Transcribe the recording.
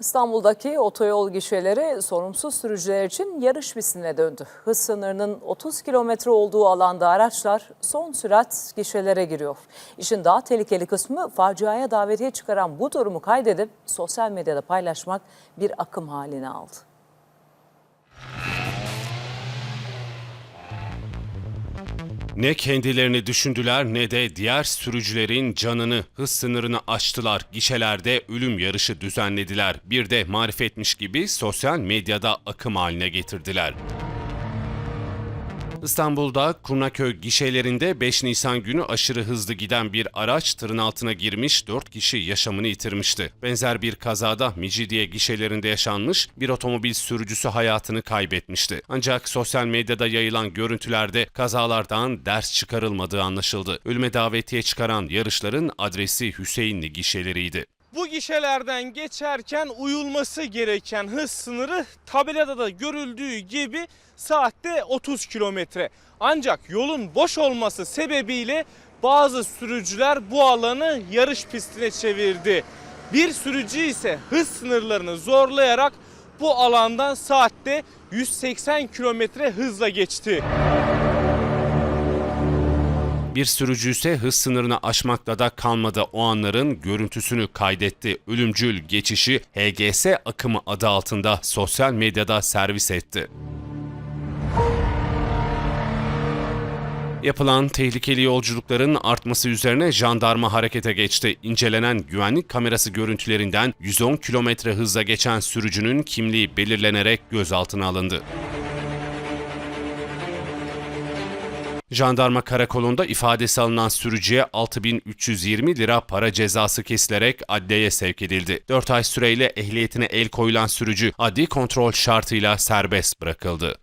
İstanbul'daki otoyol gişeleri sorumsuz sürücüler için yarış pistine döndü. Hız sınırının 30 kilometre olduğu alanda araçlar son sürat gişelere giriyor. İşin daha tehlikeli kısmı faciaya davetiye çıkaran bu durumu kaydedip sosyal medyada paylaşmak bir akım haline aldı. Ne kendilerini düşündüler ne de diğer sürücülerin canını, hız sınırını aştılar. Gişelerde ölüm yarışı düzenlediler. Bir de marifetmiş gibi sosyal medyada akım haline getirdiler. İstanbul'da Kurnaköy gişelerinde 5 Nisan günü aşırı hızlı giden bir araç tırın altına girmiş 4 kişi yaşamını yitirmişti. Benzer bir kazada Mecidiye gişelerinde yaşanmış bir otomobil sürücüsü hayatını kaybetmişti. Ancak sosyal medyada yayılan görüntülerde kazalardan ders çıkarılmadığı anlaşıldı. Ölüme davetiye çıkaran yarışların adresi Hüseyinli gişeleriydi. Bu gişelerden geçerken uyulması gereken hız sınırı tabelada da görüldüğü gibi saatte 30 kilometre. Ancak yolun boş olması sebebiyle bazı sürücüler bu alanı yarış pistine çevirdi. Bir sürücü ise hız sınırlarını zorlayarak bu alandan saatte 180 kilometre hızla geçti. Bir sürücü ise hız sınırını aşmakla da kalmadı. O anların görüntüsünü kaydetti. Ölümcül geçişi HGS akımı adı altında sosyal medyada servis etti. Yapılan tehlikeli yolculukların artması üzerine jandarma harekete geçti. İncelenen güvenlik kamerası görüntülerinden 110 kilometre hızla geçen sürücünün kimliği belirlenerek gözaltına alındı. Jandarma karakolunda ifadesi alınan sürücüye 6320 lira para cezası kesilerek adliyeye sevk edildi. 4 ay süreyle ehliyetine el koyulan sürücü adli kontrol şartıyla serbest bırakıldı.